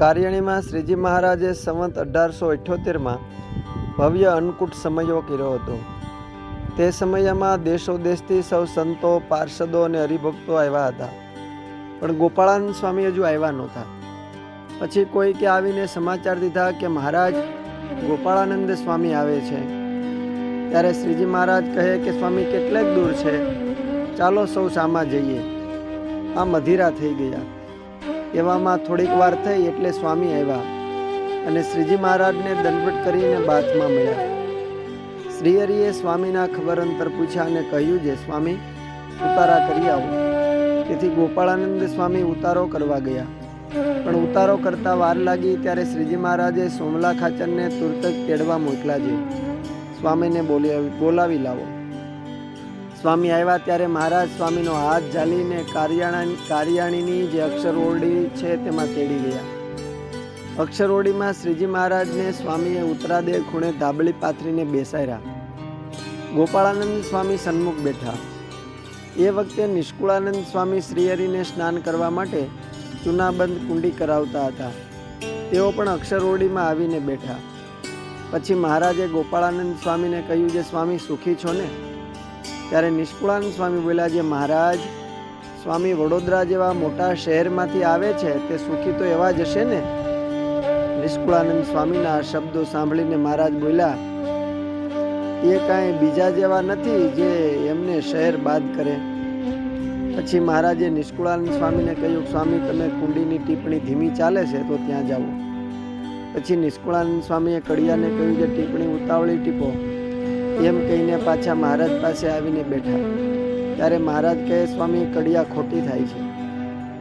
કાર્યાણીમાં શ્રીજી મહારાજે સંવત અઢારસો અઠ્યોતેરમાં ભવ્ય અન્નકૂટ સમયો કર્યો હતો. તે સમયમાં દેશો દેશથી સૌ સંતો, પાર્ષદો અને હરિભક્તો આવ્યા હતા. પણ ગોપાળાનંદ સ્વામી હજુ આવ્યા નહોતા. પછી કોઈ કે આવીને સમાચાર દીધા કે મહારાજ, ગોપાળાનંદ સ્વામી આવે છે. ત્યારે શ્રીજી મહારાજ કહે કે, સ્વામી, કેટલેક દૂર છે. ચાલો સૌ સામા જઈએ. આ મધિરા થઈ ગયા. એવામાં થોડીક વાર થઈ એટલે સ્વામી આવ્યા અને શ્રીજી મહારાજને દંડવટ કરીને બાથમાં મળ્યા. શ્રીહરિએ સ્વામીના ખબર અંતર પૂછ્યા અને કહ્યું, જે સ્વામી, ઉતારા કરી આવો. તેથી ગોપાળાનંદ સ્વામી ઉતારો કરવા ગયા. પણ ઉતારો કરતા વાર લાગી ત્યારે શ્રીજી મહારાજે સોમલા ખાચરને તુરત જ તેડવા મોકલા છે સ્વામીને બોલી, બોલાવી લાવો. સ્વામી આવ્યા ત્યારે મહારાજ સ્વામીનો હાથ ઝાલીને કારિયાણા કારિયાણીની જે અક્ષર ઓરડી છે તેમાં તેડી ગયા. અક્ષરઓરડીમાં શ્રીજી મહારાજને સ્વામીએ ઉત્તરાદે ખૂણે ધાબળી પાથરીને બેસાડ્યા. ગોપાળાનંદ સ્વામી સન્મુખ બેઠા. એ વખતે નિષ્કુળાનંદ સ્વામી શ્રીહરિને સ્નાન કરવા માટે ચૂનાબંધ કુંડી કરાવતા હતા. તેઓ પણ અક્ષરઓરડીમાં આવીને બેઠા. પછી મહારાજે ગોપાળાનંદ સ્વામીને કહ્યું, જે સ્વામી સુખી છો ને? ત્યારે નિષ્કુળાનંદ સ્વામી બોલ્યા, જે મહારાજ, સ્વામી વડોદરા જેવા મોટા શહેરમાંથી આવે છે, તે સુખી તો એવા જ હશે ને? નિષ્કુળાનંદ સ્વામીના શબ્દો સાંભળીને મહારાજ બોલ્યા, એ કાંઈ બીજા જેવા નથી જે એમને શહેર બાદ કરે. પછી મહારાજે નિષ્કુળાનંદ સ્વામીને કહ્યું, સ્વામી, તમે કુંડીની ટીપણી ધીમી ચાલે છે તો ત્યાં જાઓ. પછી નિષ્કુળાનંદ સ્વામીએ કડિયાને કહ્યું કે ટીપ્પણી ઉતાવળી ટીપો એમ કહીને પાછા મહારાજ પાસે આવીને બેઠા. ત્યારે મહારાજ કહે, સ્વામી, કડિયા ખોટી થાય છે.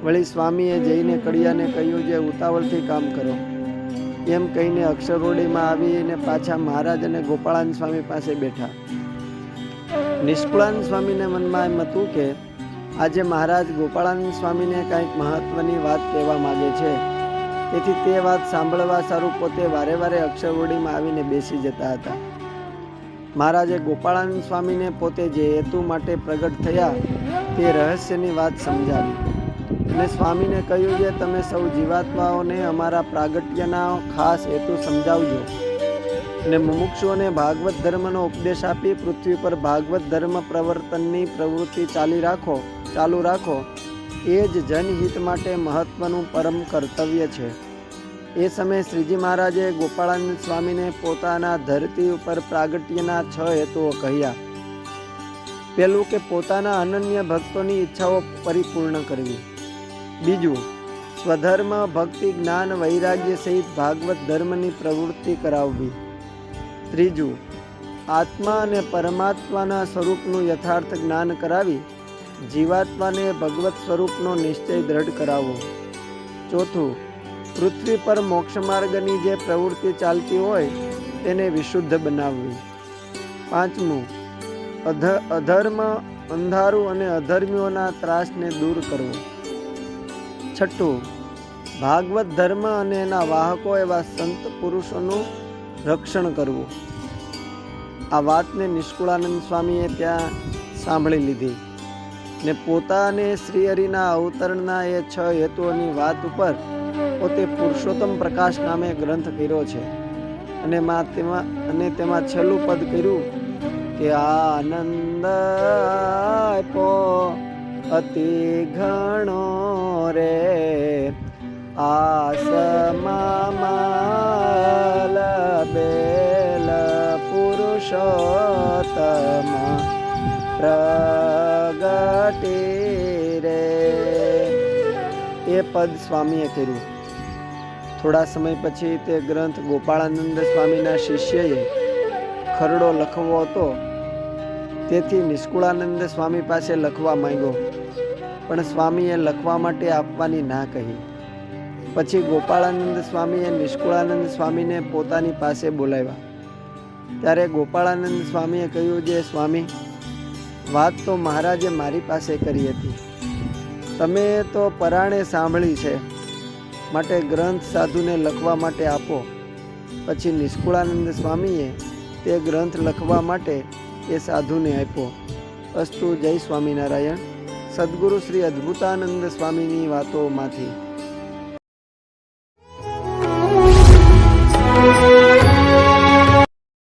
વળી સ્વામીએ જઈને કડિયાને કહ્યું જે ઉતાવળથી કામ કરો. એમ કહીને અક્ષરોડીમાં આવીને પાછા મહારાજ અને ગોપાળાન સ્વામી પાસે બેઠા. નિષ્કુળાન સ્વામીને મનમાં એમ હતું કે, આજે મહારાજ ગોપાળાન સ્વામીને કાંઈક મહત્વની વાત કહેવા માગે છે. તેથી તે વાત સાંભળવા સારું પોતે વારે વારે અક્ષરવડીમાં આવીને બેસી જતા હતા. મહારાજે ગોપાળાનંદ સ્વામીને પોતે જે હેતુ માટે પ્રગટ થયા તે રહસ્યની વાત સમજાવી. અને સ્વામીને કહ્યું કે તમે સૌ જીવાત્માઓને અમારા પ્રાગટ્યના ખાસ હેતુ સમજાવજો. અને મુમુક્ષુઓને ભાગવત ધર્મનો ઉપદેશ આપી પૃથ્વી પર ભાગવત ધર્મ પ્રવર્તનની પ્રવૃત્તિ ચાલી રાખો, ચાલુ રાખો. એ જ જનહિત માટે મહત્વનું પરમ કર્તવ્ય છે. એ સમયે શ્રીજી મહારાજે ગોપાળાનંદ સ્વામીને પોતાના ધરતી ઉપર પ્રાગટ્યના છ હેતુઓ કહ્યા. પેલું કે પોતાના અનન્ય ભક્તોની ઈચ્છાઓ પરિપૂર્ણ કરવી. બીજું, સ્વધર્મ, ભક્તિ, જ્ઞાન, વૈરાગ્ય સહિત ભાગવત ધર્મની પ્રવૃત્તિ કરાવવી. ત્રીજું, આત્મા અને પરમાત્માના સ્વરૂપનું યથાર્થ જ્ઞાન કરાવી, જીવાત્માને ભગવત સ્વરૂપનો નિશ્ચય દ્રઢ કરાવવો. ચોથું પૃથ્વી પર મોક્ષ માર્ગની જે પ્રવૃત્તિ ચાલતી હોય તેને વિશુદ્ધ બનાવવી. પાંચમું, અધ, અધર્મ અંધારું અને અધર્મીઓના ત્રાસને દૂર કરવો. છઠ્ઠું, ભાગવત ધર્મ અને એના વાહકો એવા સંત પુરુષોનું રક્ષણ કરવું. આ વાતને નિષ્કુળાનંદ સ્વામીએ ત્યાં સાંભળી લીધી ને પોતાને શ્રીહરિના અવતરણના એ છ હેતુઓની વાત ઉપર પોતે પુરુષોત્તમ પ્રકાશ નામે ગ્રંથ કર્યો છે. અને માં તેમાં, અને તેમાં છેલ્લું પદ કર્યું કે આનંદ પો અતિ ઘણો રે. આસમાલ બેલ પુરુષોત્તમ પ્રગટી રે. એ પદ સ્વામીએ કર્યું. થોડા સમય પછી તે ગ્રંથ ગોપાળાનંદ સ્વામીના શિષ્યએ ખરડો લખવો હતો. તેથી નિષ્કુળાનંદ સ્વામી પાસે લખવા માંગ્યો. પણ સ્વામીએ લખવા માટે આપવાની ના કહી. પછી ગોપાળાનંદ સ્વામીએ નિષ્કુળાનંદ સ્વામીને પોતાની પાસે બોલાવ્યા. ત્યારે ગોપાળાનંદ સ્વામીએ કહ્યું, જે સ્વામી, વાત તો મહારાજે મારી પાસે કરી હતી. તમે તો પરાણે સાંભળી છે. માટે ગ્રંથ સાધુને લખવા માટે આપો. પછી નિષ્કુળાનંદ સ્વામીએ તે ગ્રંથ લખવા માટે એ સાધુને આપ્યો. અસ્તુ જય સ્વામિનારાયણ. સદગુરુ શ્રી અદ્ભુતાનંદ સ્વામીની વાતોમાંથી.